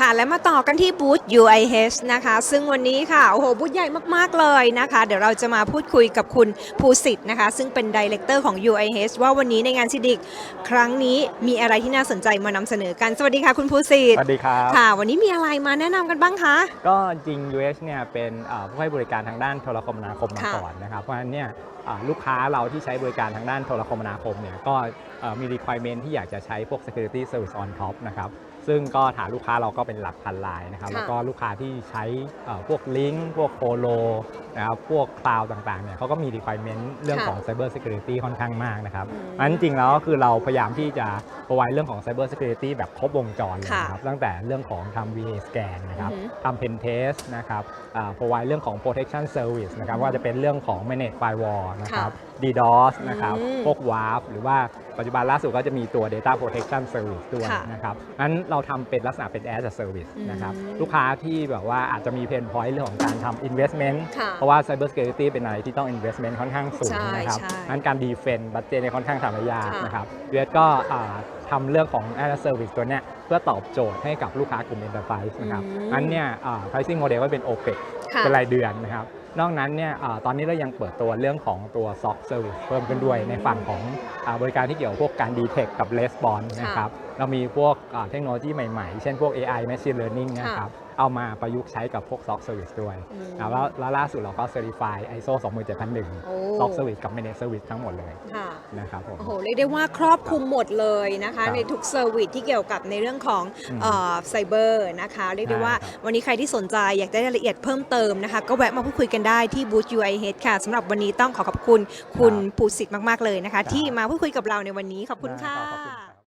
ค่ะและมาต่อกันที่บูธ UIH นะคะ ซึ่งวันนี้ค่ะโอ้โหบูธใหญ่มาก ๆ เลยนะคะ เดี๋ยวเราจะมาพูดคุยกับคุณภูสิทธิ์นะคะ ซึ่งเป็นดีเลกเตอร์ของ UIH ว่าวันนี้ในงานซิดิกครั้งนี้มีอะไรที่น่าสนใจมานำเสนอกัน สวัสดีค่ะคุณภูสิทสธิ์วัสดีครับค่ะ วันนี้มีอะไรมาแนะนำกันบ้างคะ ก็จริง US เนี่ยเป็นเอ่อผู้ให้บริการทางด้านโทรคมนาคมมาค่ะก่อนนะครับเพราะฉะนั้นเนี่ยอ่าลูกค้าเราที่ใช้บริการทางด้านโทรคมนาคมเนี่ยก็เอ่อมี requirement ที่อยากจะใช้พวก security service on top นะครับ ซึ่งก็ฐานลูกค้าเราก็เป็นหลักพันรายนะครับ ค่ะ แล้วก็ลูกค้าที่ใช้เอ่อพวก Link พวก Polo นะครับพวก Cloud ต่างๆเนี่ยเขาก็มี requirement เรื่องของ cyber security ค่อนข้างมากนะครับอืมอันจริงๆแล้วก็คือเราพยายามที่จะ provide เรื่องของ cyber security แบบครบวงจรเลยค่ะนะครับ ตั้งแต่เรื่องของทำ VA scan นะครับอือฮึทำ pen test นะครับอ่า provide เรื่องของ protection service นะครับว่าจะเป็นเรื่องของ manage firewall นะครับ DDoS นะครับอืม พวก WAF หรือว่า ปัจจุบันล่าสุดก็จะมีตัว data protection service ด้วยค่ะนะครับนั้นเราทำเป็นลักษณะเป็น as a service อืมนะครับลูกค้าที่แบบว่าอาจจะมี pain point เรื่องของการทำ investment ค่ะเพราะว่า cyber security เป็นอะไรที่ต้อง investment ค่อนข้างสูงใช่นะครับใช่นั้นการ defend บัตเจในค่อนข้างทำได้ยากค่ะนะครับ US ก็อ่าทำเรื่องของ as a service ตัวเนี้ยเพื่อตอบโจทย์ให้กับลูกค้ากลุ่ม enterprise นะครับอืมนั้นเนี่ยอ่า pricing model ก็เป็น OPEX ค่ะเป็นรายเดือนนะครับ นอกนั้นเนี่ยอตอนนี้เรายังเปิดตัวเรื่องของตัว SOC Service เพิ่มขึ้นด้วยในฝั่งของอบริการที่เกี่ยวกับพวกการดีเทคกับレスปอนนะครับเรามีพวกอ่าเทคโนโลยีใหม่ๆ เช่นพวก AI Machine Learning นะครับ เอามาประยุกต์ใช้กับพวก SOC Service ด้วยอืมแล้วแล้วแล้วล่าสุดเราก็ Certify ISO 27001โอ้ SOC Service กับ Managed Service ทั้งหมดเลยค่ะนะครับผม โอ้โห เรียกได้ว่าครอบคลุมหมดเลยนะคะครับในทุกเซอร์วิสที่เกี่ยวกับในเรื่องของอืมไซเบอร์นะคะ เรียกได้ว่าใช่ครับวันนี้ใครที่สนใจอยากได้รายละเอียดเพิ่มเติมนะคะ ก็แวะมาพูดคุยกันได้ที่บูธ UIH ค่ะสำหรับวันนี้ต้องขอขอบคุณคุณภูสิทธิ์มาก ๆ เลยนะคะ ที่มาพูดคุยกับเราในวันนี้ขอบคุณค่ะ